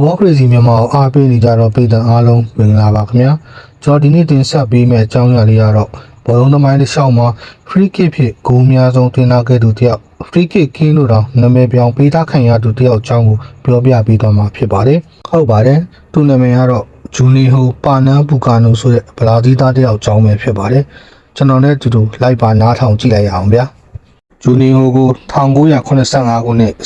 ဘောကရေစီမြန်မာကိုအားပေးနေကြတော့ပြည်သူအားလုံးမင်္ဂလာပါခင်ဗျာကျွန်တော်ဒီနေ့တင်ဆက်ပေးမယ့်အကြောင်းအရာလေးကတော့ဘောလုံးသမိုင်းတစ်လျှောက်မှာ free kick ဖြစ်ဂိုးများဆုံးတင်လာခဲ့သူတယောက် free kick ကင်းလို့တော့နာမည်ပြောင်းပေးထားခံရသူတယောက်အကြောင်းကိုပြောပြပေးသွားမှာဖြစ်ပါတယ်ဟုတ်ပါတယ်သူနာမည်ကတော့ဂျူနီဟိုပါနန်ဘူကာနိုဆိုတဲ့ဗလာဒီသားတယောက်အကြောင်းပဲဖြစ်ပါတယ်ကျွန်တော်နဲ့အတူတူလိုက်ပါနားထောင်ကြည့်လိုက်ရအောင်ဗျာဂျူနီဟိုကို1985ခုနှစ်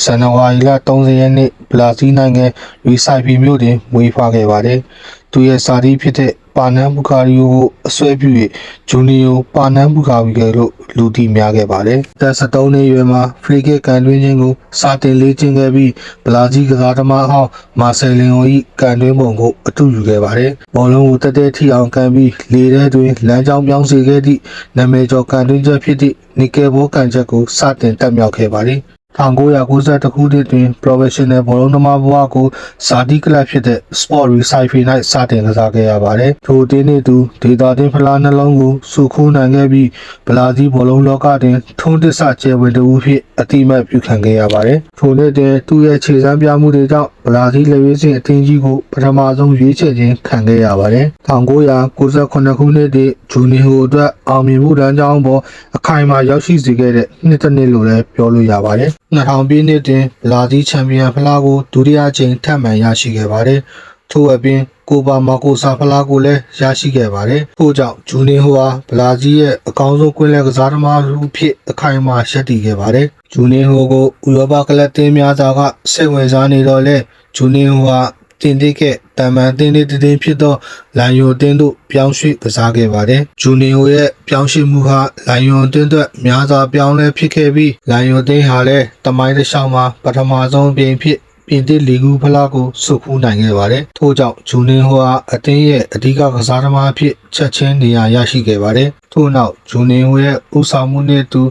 ဇန်နဝါရီလ30ရက်နေ့ ဘလာဇီးနိုင်ငံရီဆိုင်ဖီမြို့တွင်မွေးဖွားခဲ့ပါတယ်။သူရဲ့စာတီးဖြစ်တဲ့ပါနန်ဘူကာရီယိုကိုအစွဲပြု၍ဂျူနီဟိုပါနန်ဘူကာရီကလို့လူသိများခဲ့ပါတယ်။သက်73နှစ်အရွယ်မှာဖရီကစ်ကန်တွင်းခြင်းကိုစာတင်လေ့ကျင့်ခဲ့ပြီးဘလာဇီးကစားသမားအဟောင်းမာဆယ်လင်ယို၏ကန်တွင်းပုံကိုအတူယူခဲ့ပါတယ်။ဘောလုံးကိုတက်တက်ထီအောင်ကန်ပြီးလေထဲတွင်လမ်းကြောင်းပြောင်းစေခဲ့သည့်နာမည်ကျော်ကန်တွင်းချက်ဖြစ်သည့်နီကယ်ဘောကန်ချက်ကိုစတင်တက်မြောက်ခဲ့ပါတယ်။ 1992ခုနှစ်တွင် professional ဘောလုံးသမားဘဝကိုဇာတိကလပ်ဖြစ်တဲ့ Sport Recycle ၌စတင်ကစားခဲ့ရပါတယ်။ထိုအသင်းနှင့်သူဒေတာတင်ဖလားနှလုံးကိုစုခိုးနိုင်ခဲ့ပြီးဗလာဇီးဘောလုံးလောကတွင်ထုံးတစ္ဆကျယ်ဝန်းတဦးဖြစ်အတိအမှတ်ပြုခံခဲ့ရပါတယ်။ထိုနှစ်တွင်သူရဲ့ခြေစမ်းပြမှုတွေကြောင့်ဗလာဇီးလက်ရွေးစင်အသင်းကြီးကိုပထမဆုံးရွေးချယ်ခြင်းခံခဲ့ရပါတယ်။1998ခုနှစ်တည်းဂျူနီဟိုအတွက်အောင်မြင်မှုတန်းကြောင်းပေါ်အခိုင်အမာရောက်ရှိစေခဲ့တဲ့နှစ်တစ်နှစ်လို့လည်းပြောလို့ရပါတယ်။2000ပြည့်နှစ်တွင်ဗလာဇီးချန်ပီယံဖလားကိုဒုတိယကြိမ်ထပ်မံရရှိခဲ့ပါတယ်။ထို့အပြင်ကိုပါမာကိုဆာဖလားကိုလည်းရရှိခဲ့ပါတယ်။ထို့ကြောင့်ဂျူနီဟိုဟာဗလာဇီးရဲ့အကောင်းဆုံးကွင်းလက်ကစားသမားလူဖြစ်အခိုင်အမာရပ်တည်ခဲ့ပါတယ်။ဂျူနီဟိုကိုဥရောပကလပ်တင်းများစွာကစိတ်ဝင်စားနေတော့လဲဂျူနီဟိုဟာ တင်တိကတမန်တင်းတင်းတင်းဖြစ်သောလန်ယိုတင်းတို့ပြောင်းရွှေ့ကစားခဲ့ပါတယ်။ဂျူနီယိုရဲ့ပြောင်းရွှေ့မှုဟာလန်ယိုတင်းအတွက်များစွာပြောင်းလဲဖြစ်ခဲ့ပြီးလန်ယိုတင်းဟာလည်းတမိုင်းတစ်လျှောက်မှာပထမဆုံးပြင်ဖြစ်ပြင်သစ်လီဂူဖလားကိုစုခူးနိုင်ခဲ့ပါတယ်။ထို့ကြောင့်ဂျူနီဟိုဟာအသင်းရဲ့အဓိကကစားသမားအဖြစ်ချက်ချင်းနေရာရရှိခဲ့ပါတယ်။ထို့နောက်ဂျူနီဟိုရဲ့ဥဆောင်မှုနဲ့သူ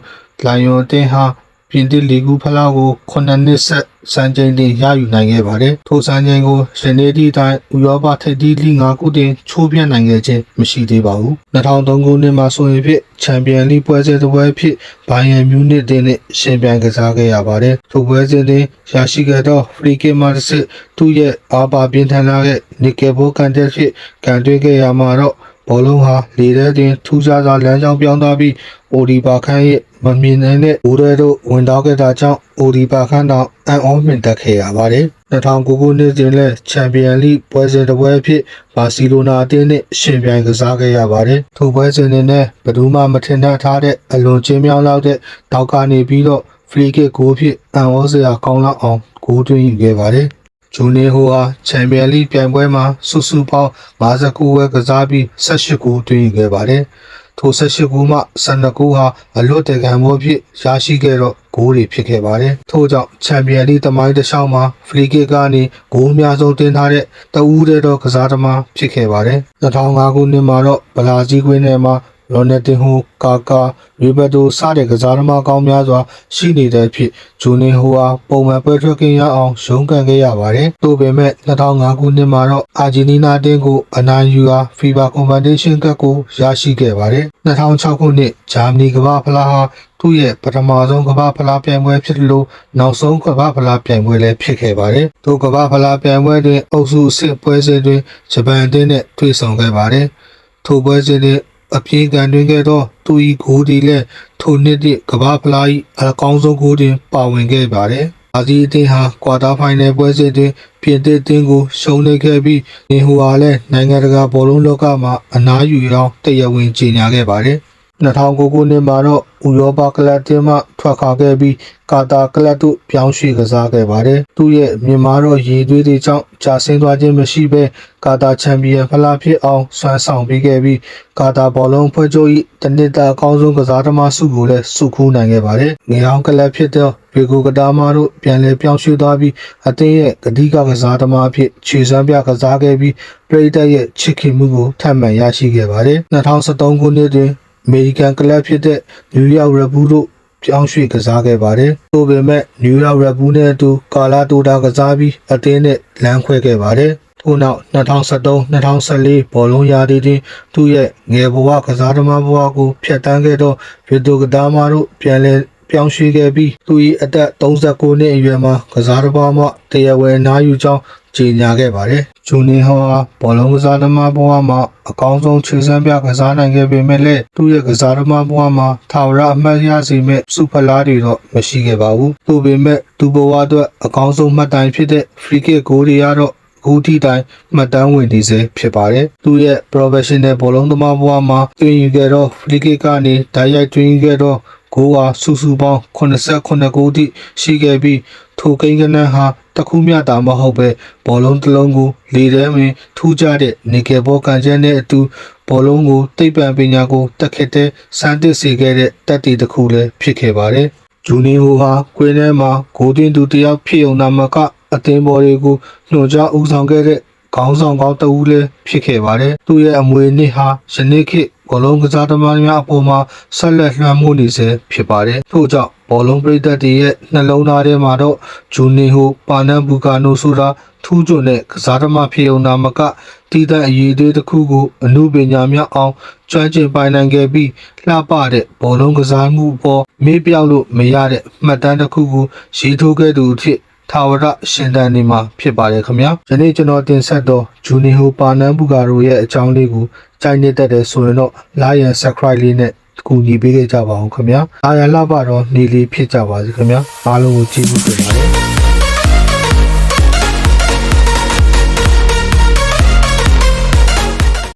လန်ယိုတင်းဟာပြင်သစ်လီဂူဖလားကို9နှစ်ဆက် စံချိန်တင်ရယူနိုင်ခဲ့ပါတယ်။ထိုစံချိန်ကိုယနေ့ဒီတိုင်းဥရောပထိပ်သီးလိ၅ခုတင်ချိုးပြတ်နိုင်ခဲ့ခြင်းမရှိသေးပါဘူး။2003ခုနှစ်မှာဆိုရင်ဖြစ်ချန်ပီယံလိပွဲစဉ်တစ်ပွဲဖြစ်ဘိုင်ယန်မြူးနစ်တင်းနဲ့ရှင်ပြိုင်ကစားခဲ့ရပါတယ်။ထိုပွဲစဉ်တွင်ရရှိခဲ့သောဖရီကစ်မာတစ်စစ်သူ့ရဲ့အားပါပြင်းထန်လာတဲ့နီကယ်ဘိုကန်တက်ဖြစ်ကန်တွင်းခဲ့ရမှာတော့ ဘောလုံးဟာလေထဲတွင်ထူးခြားစွာလမ်းကြောင်းပြောင်းသွားပြီးအိုဒီပါခန်းရဲ့မမြင်နိုင်တဲ့ဘိုးရဲတို့ဝင်တော့ခဲ့တာကြောင့်အိုဒီပါခန်းတော်အန်အောမြင့်တက်ခဲ့ရပါတယ်။2009ခုနှစ်တွင်လည်းချန်ပီယံလိပွဲစဉ်တစ်ပွဲအဖြစ်ဘာစီလိုနာအသင်းနဲ့ရှင်ပြိုင်ကစားခဲ့ရပါတယ်။ထိုပွဲစဉ်တွင်လည်းဘယ်သူမှမထင်တတ်ထားတဲ့အလွန်ချင်းမြောင်းလောက်တဲ့တောက်ကနေပြီးတော့ဖရီကစ်ဂိုးဖြစ်အန်ဩစရာကောင်းလောက်အောင်ဂိုးသွင်းယူခဲ့ပါတယ်။ ဂျူနီဟိုဟာချန်ပီယံလိပြိုင်ပွဲမှာစုစုပေါင်း59ဝဲကစားပြီး18ဂိုးသွင်းယူခဲ့ပါတယ်။ထို18ဂိုးမှ12ဂိုးဟာအလွတ်တကံဘောဖြစ်ရရှိခဲ့တော့ဂိုးတွေဖြစ်ခဲ့ပါတယ်။ထို့ကြောင့်ချန်ပီယံလိသမိုင်းတစ်လျှောက်မှာဖလီကစ်ကနေဂိုးအများဆုံးတင်ထားတဲ့တဦးတည်းသောကစားသမားဖြစ်ခဲ့ပါတယ်။2005ခုနှစ်မှာတော့ဗလာဇီးကွင်းထဲမှာ ရိုနယ်တင်ဟိုကာကာရီဘက်တိုစတဲ့ကစားသမားကောင်းများစွာရှိနေတဲ့ဖြစ်ဂျူနီဟိုဟာပုံမှန်ပွဲထွက်ကင်းရအောင်ရုန်းကန်ခဲ့ရပါတယ်။သို့ပေမဲ့2005ခုနှစ်မှာတော့အာဂျင်နီးနားတင်းကိုအနိုင်ယူဟာဖီဘာကွန်ဖန်ဒေးရှင်းကပ်ကိုရရှိခဲ့ပါတယ်။2006ခုနှစ်ဂျာမနီကမ္ဘာဖလားဟာသူ့ရဲ့ပထမဆုံးကမ္ဘာဖလားပြိုင်ပွဲဖြစ်လို့နောက်ဆုံးကမ္ဘာဖလားပြိုင်ပွဲလည်းဖြစ်ခဲ့ပါတယ်။သူကမ္ဘာဖလားပြိုင်ပွဲတွင်အုပ်စုအဆင့်ပွဲစဉ်တွင်ဂျပန်အသင်းနဲ့တွေ့ဆုံခဲ့ပါတယ်။ထိုပွဲစဉ်တွင် အပြေးကန်တွင်ခဲ့သော သူ၏ဂိုးဒီလည်းထိုနှစ်သည့်ကမ္ဘာဖလား၏အကောင်းဆုံးဂိုးတွင် ပါဝင်ခဲ့ပါတယ်။အာစီအသင်းဟာကွာတာဖိုင်နယ်ပွဲစဉ်တွင်ပြင်သစ်အသင်းကိုရှုံးနိမ့်ခဲ့ပြီးနေဟူဟာလည်းနိုင်ငံတကာဘောလုံးလောကမှာအနားယူရောင်းတရားဝင်ကြေညာခဲ့ပါတယ်။ 2009ခုနှစ်မှာတော့ဥရောပကလပ်တင်းမှထွက်ခွာခဲ့ပြီးကာတာကလပ်သို့ပြောင်းရွှေ့ကစားခဲ့ပါတယ်။သူ့ရဲ့မြန်မာတော့ရေသွေးတွေကြောင့်ကြာဆင်းသွားခြင်းမရှိဘဲကာတာချန်ပီယံဖလားဖြစ်အောင်ဆွမ်းဆောင်ပေးခဲ့ပြီးကာတာဘောလုံးဖွဲ့ချုပ်၏တနစ်တာအကောင်းဆုံးကစားသမားစုကိုလည်းစုခူးနိုင်ခဲ့ပါတယ်။ငေအောင်ကလပ်ဖြစ်သောရေကိုကတာမာတို့ပြန်လည်ပြောင်းရွှေ့သွားပြီးအသင်းရဲ့အဓိကကစားသမားအဖြစ်ခြေစမ်းပြကစားခဲ့ပြီးပရိသတ်ရဲ့ချစ်ခင်မှုကိုထပ်မံရရှိခဲ့ပါတယ်။2013ခုနှစ်တွင် အမေရိကန်ကလပ်ဖြစ်တဲ့နယူးယောက်ရက်ဘူးတို့ပြောင်းရွှေ့ကစားခဲ့ပါတယ်။သို့ပေမဲ့နယူးယောက်ရက်ဘူးနဲ့အတူကာလာတိုတာကစားပြီးအတင်းနဲ့လမ်းခွဲခဲ့ပါတယ်။ထို့နောက်2013-2014ဘောလုံးရာသီတွင်သူ့ရဲ့ငယ်ဘဝကစားသမားဘဝကိုဖျက်ဆီးခဲ့သောဗီတိုကဒါမာတို့ပြန်လည်ပြောင်းရွှေ့ခဲ့ပြီးသူ၏အသက်39နှစ်အရွယ်မှာကစားသမားမှတရားဝင်အနားယူကြောင်းကြေညာခဲ့ပါတယ် ဂျူနီဟောဟာဘောလုံးကစားသမားဘဝမှာအကောင်းဆုံးခြေစမ်းပြကစားနိုင်ခဲ့ပေမဲ့လည်းသူ့ရဲ့ကစားသမားဘဝမှာထာဝရအမှတ်ရစေမဲ့စူဖလားတွေတော့မရှိခဲ့ပါဘူး။သို့ပေမဲ့သူ့ဘဝအတွက်အကောင်းဆုံးမှတ်တိုင်ဖြစ်တဲ့ free kick ဂိုးတွေကတော့အခုထိတိုင်မှတ်တမ်းဝင်နေစေဖြစ်ပါတယ်။သူ့ရဲ့ professional ဘောလုံးသမားဘဝမှာတွင်ယူခဲ့တော့ free kick ကနေဓာတ်ရိုက်တွင်ယူခဲ့တော့ဂိုးဟာစုစုပေါင်း89ဂိုးထိရှိခဲ့ပြီးထိုကိန်းကနန်းဟာ တစ်ခုမျှတာမဟုတ်ပဲဘောလုံးတစ်လုံးကိုလေထဲမှာထူးခြားတဲ့နေကယ်ဘောကန်ချက်နဲ့အတူဘောလုံးကိုတိပ်ပံပညာကိုတက်ခစ်တဲ့စမ်းသစ်စေခဲ့တဲ့တက်တီတစ်ခုလည်းဖြစ်ခဲ့ပါတယ်။ဂျူနီဟိုဟာကွင်းထဲမှာဂိုးတင်သူတစ်ယောက်ဖြစ်ုံနာမကအသင်းဘော်တွေကိုညွှန်ကြားဦးဆောင်ခဲ့တဲ့ခေါင်းဆောင်ကောင်းတဦးလည်းဖြစ်ခဲ့ပါတယ်။သူ့ရဲ့အမွေနှစ်ဟာယနေ့ခေတ်ဘောလုံးကစားသမားများအပေါ်မှာဆက်လက်လွှမ်းမိုးနေစေဖြစ်ပါတယ်။ထို့ကြောင့် ဘောလုံးပရိသတ်တွေရဲ့နှလုံးသားထဲမှာတော့ဂျူနီဟိုပါနန်ဘူကာနိုဆိုတာထူးချွန်တဲ့ကစားသမားဖြစ်ုံနာမကတီးတဲ့အရေးသေးတစ်ခုကိုအမှုပညာများအောင်ကျွမ်းကျင်ပိုင်နိုင်ခဲ့ပြီးလှပတဲ့ဘောလုံးကစားမှုအပေါ်မေးပြောက်လို့မရတဲ့မှတ်တမ်းတစ်ခုကိုရေးထိုးခဲ့သူအဖြစ်ထာဝရရှင်တန်နေမှာဖြစ်ပါတယ်ခင်ဗျာယနေ့ကျွန်တော်တင်ဆက်တော့ဂျူနီဟိုပါနန်ဘူကာရိုရဲ့အကြောင်းလေးကိုကြိုက်နေတတ်တယ်ဆိုရင်တော့ like and subscribe လေးနဲ့ ကူညီပေးခဲ့ကြပါအောင်ခင်ဗျာအာရလပါတော့နေလေးဖြစ်ကြပါစေခင်ဗျာအားလုံးကိုကျေးဇူးတင်ပါတယ်